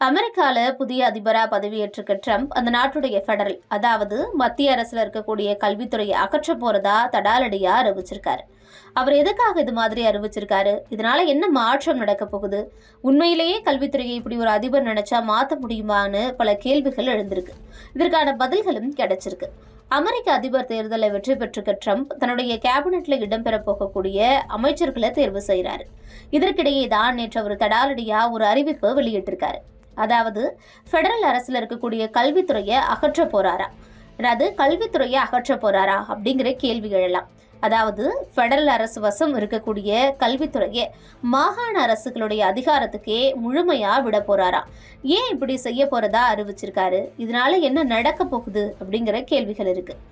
அமெரிக்கால புதிய அதிபரா பதவியேற்றுக்க ட்ரம்ப் அந்த நாட்டுடைய ஃபெடரல் அதாவது மத்திய அரசுல இருக்கக்கூடிய கல்வித்துறையை அகற்ற போறதா தடாலடியா அறிவிச்சிருக்காரு. அவர் எதுக்காக இது மாதிரி அறிவிச்சிருக்காரு? இதனால என்ன மாற்றம் நடக்க போகுது? உண்மையிலேயே கல்வித்துறையை இப்படி ஒரு அதிபர் நினைச்சா மாத்த முடியுமான்னு பல கேள்விகள் எழுந்திருக்கு. இதற்கான பதில்களும் கிடைச்சிருக்கு. அமெரிக்க அதிபர் தேர்தலை வெற்றி பெற்றுக்க ட்ரம்ப் தன்னுடைய கேபினெட்ல இடம்பெற போகக்கூடிய அமைச்சர்களை தேர்வு செய்கிறாரு இதற்கிடையே தான் நேற்று அவர் தடாலடியா ஒரு அறிவிப்பு வெளியிட்டிருக்காரு. அதாவது ஃபெடரல் அரசில் இருக்கக்கூடிய கல்வித்துறையை அகற்ற போகிறாரா அதாவது கல்வித்துறையை அகற்ற போகிறாரா அப்படிங்கிற கேள்வி எழலாம் அதாவது ஃபெடரல் அரசு வசம் இருக்கக்கூடிய கல்வித்துறையை மாகாண அரசுகளுடைய அதிகாரத்துக்கே முழுமையாக விட போகிறாரா ஏன் இப்படி செய்ய போகிறதா அறிவிச்சிருக்காரு? இதனால என்ன நடக்க போகுது? அப்படிங்கிற கேள்விகள் இருக்குது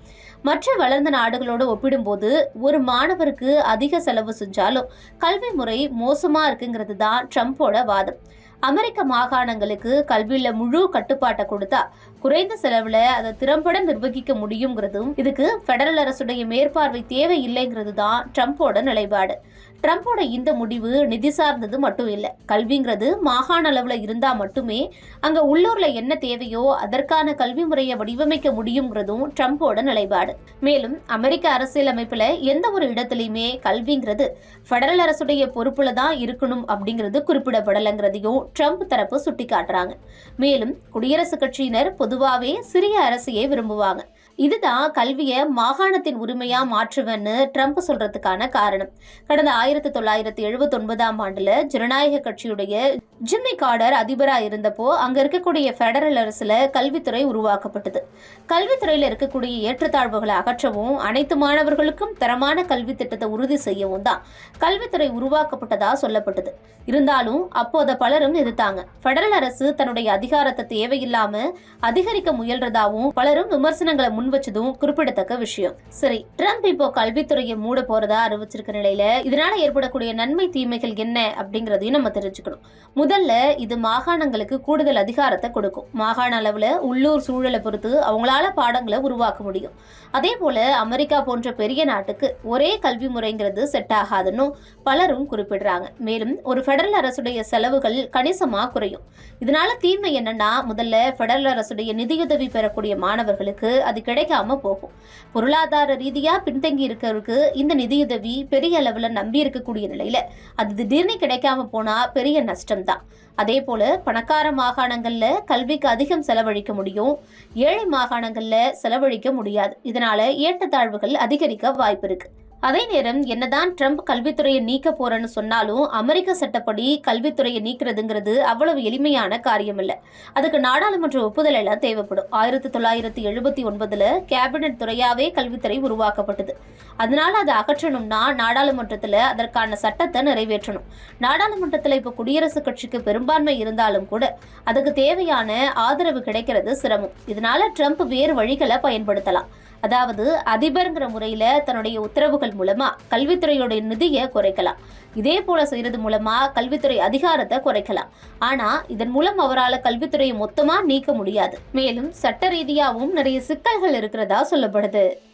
மற்ற வளர்ந்த நாடுகளோடு ஒப்பிடும்போது ஒரு மாணவருக்கு அதிக செலவு செஞ்சாலும் கல்வி முறை மோசமாக இருக்குங்கிறது தான் ட்ரம்ப்போட வாதம். அமெரிக்க மாகாணங்களுக்கு கல்வியில முழு கட்டுப்பாட்டை கொடுத்தா குறைந்த செலவுல அதை திறம்பட நிர்வகிக்க முடியுங்கிறதும் இதுக்கு பெடரல் அரசுடைய மேற்பார்வை தேவை இல்லைங்கிறது தான் ட்ரம்ப்போட நிலைப்பாடு. ட்ரம்ப்போட இந்த முடிவு நிதி சார்ந்தது மட்டும் இல்லை. கல்விங்கிறது மாகாண அளவில் இருந்தால் மட்டுமே அங்கே உள்ளூரில் என்ன தேவையோ அதற்கான கல்வி முறையை வடிவமைக்க முடியுங்கிறதும் ட்ரம்ப்போட நிலைப்பாடு. மேலும் அமெரிக்க அரசியலமைப்பில் எந்த ஒரு இடத்துலையுமே கல்விங்கிறது ஃபெடரல் அரசுடைய பொறுப்புல தான் இருக்கணும் அப்படிங்கிறது குறிப்பிடப்படலைங்கிறதையும் ட்ரம்ப் தரப்பு சுட்டிக்காட்டுறாங்க. மேலும் குடியரசுக் கட்சியினர் பொதுவாகவே சிறிய அரசையே விரும்புவாங்க. இதுதான் கல்வியை மாகாணத்தின் உரிமையா மாற்றுவேன்னு ட்ரம்ப் சொல்றதுக்கான காரணம். கடந்த ஆயிரத்தி தொள்ளாயிரத்தி எழுபத்தி ஒன்பதாம் ஆண்டுல ஜனநாயக கட்சியுடைய ஜிம்மி கார்டர் அதிபரா இருந்தப்போ அங்க இருக்கக்கூடிய ஃபெடரல் அரசுல கல்வித்துறை உருவாக்கப்பட்டது. கல்வித்துறையில் இருக்கக்கூடிய ஏற்றத்தாழ்வுகளை அகற்றவும் அனைத்து மாணவர்களுக்கும் தரமான கல்வி திட்டத்தை உறுதி செய்யவும் தான் கல்வித்துறை உருவாக்கப்பட்டதா சொல்லப்பட்டது. இருந்தாலும் அப்போத பலரும் எதிர்த்தாங்க. ஃபெடரல் அரசு தன்னுடைய அதிகாரத்தை தேவையில்லாம அதிகரிக்க முயல்றதாவும் பலரும் விமர்சனங்களை முன்வச்சதும் குறிப்பிடத்தக்க விஷயம். சரி ட்ரம்ப் இப்போ கல்வித்துறையை மூட போறதா அறிவிச்சிருக்க நிலையில இதனால ஏற்படக்கூடிய நன்மை தீமைகள் என்ன அப்படிங்கறதையும் நம்ம தெரிஞ்சுக்கணும். முதல்ல இது மாகாணங்களுக்கு கூடுதல் அதிகாரத்தை கொடுக்கும். மாகாண அளவில் உள்ளூர் சூழலை பொறுத்து அவங்களால பாடங்களை உருவாக்க முடியும். அதே போல அமெரிக்கா போன்ற பெரிய நாட்டுக்கு ஒரே கல்வி முறைங்கிறது செட் ஆகாதுன்னு பலரும் குறிப்பிடுறாங்க. மேலும் ஒரு ஃபெடரல் அரசுடைய செலவுகள் கணிசமாக குறையும். இதனால தீமை என்னன்னா முதல்ல ஃபெடரல் அரசுடைய நிதியுதவி பெறக்கூடிய மாணவர்களுக்கு அது கிடைக்காம போகும். பொருளாதார ரீதியாக பின்தங்கி இருக்கிறவருக்கு இந்த நிதியுதவி பெரிய அளவில் நம்பி இருக்கக்கூடிய நிலையில அது திடீர்னு கிடைக்காம போனால் பெரிய நஷ்டம் தான் தான் அதே போல பணக்கார மாகாணங்கள்ல கல்விக்கு அதிகம் செலவழிக்க முடியும். ஏழை மாகாணங்கள்ல செலவழிக்க முடியாது. இதனால ஏற்றத்தாழ்வுகள் அதிகரிக்க வாய்ப்பு இருக்கு. அதே நேரம் என்னதான் ட்ரம்ப் கல்வித்துறையை நீக்க போறேன்னு சொன்னாலும் அமெரிக்க சட்டப்படி கல்வித்துறையை நீக்கிறதுங்கிறது அவ்வளவு எளிமையான காரியம் இல்லை அதுக்கு நாடாளுமன்ற ஒப்புதல் எல்லாம் தேவைப்படும். ஆயிரத்தி தொள்ளாயிரத்தி எழுபத்தி ஒன்பதுல கேபினட் துறையாவே கல்வித்துறை உருவாக்கப்பட்டது. அதனால அதை அகற்றணும்னா நாடாளுமன்றத்தில் அதற்கான சட்டத்தை நிறைவேற்றணும். நாடாளுமன்றத்தில் இப்போ குடியரசுக் கட்சிக்கு பெரும்பான்மை இருந்தாலும் கூட அதுக்கு தேவையான ஆதரவு கிடைக்கிறது சிரமம். இதனால ட்ரம்ப் வேறு வழிகளை பயன்படுத்தலாம். அதாவது அதிபருங்கிற முறையில தன்னுடைய உத்தரவுகள் மூலமா கல்வித்துறையோட நிதியை குறைக்கலாம். இதே போல செய்யறது மூலமா கல்வித்துறை அதிகாரத்தை குறைக்கலாம். ஆனா இதன் மூலம் அவரால் கல்வித்துறையை மொத்தமா நீக்க முடியாது. மேலும் சட்ட ரீதியாகவும் நிறைய சிக்கல்கள் இருக்கிறதா சொல்லப்படுது.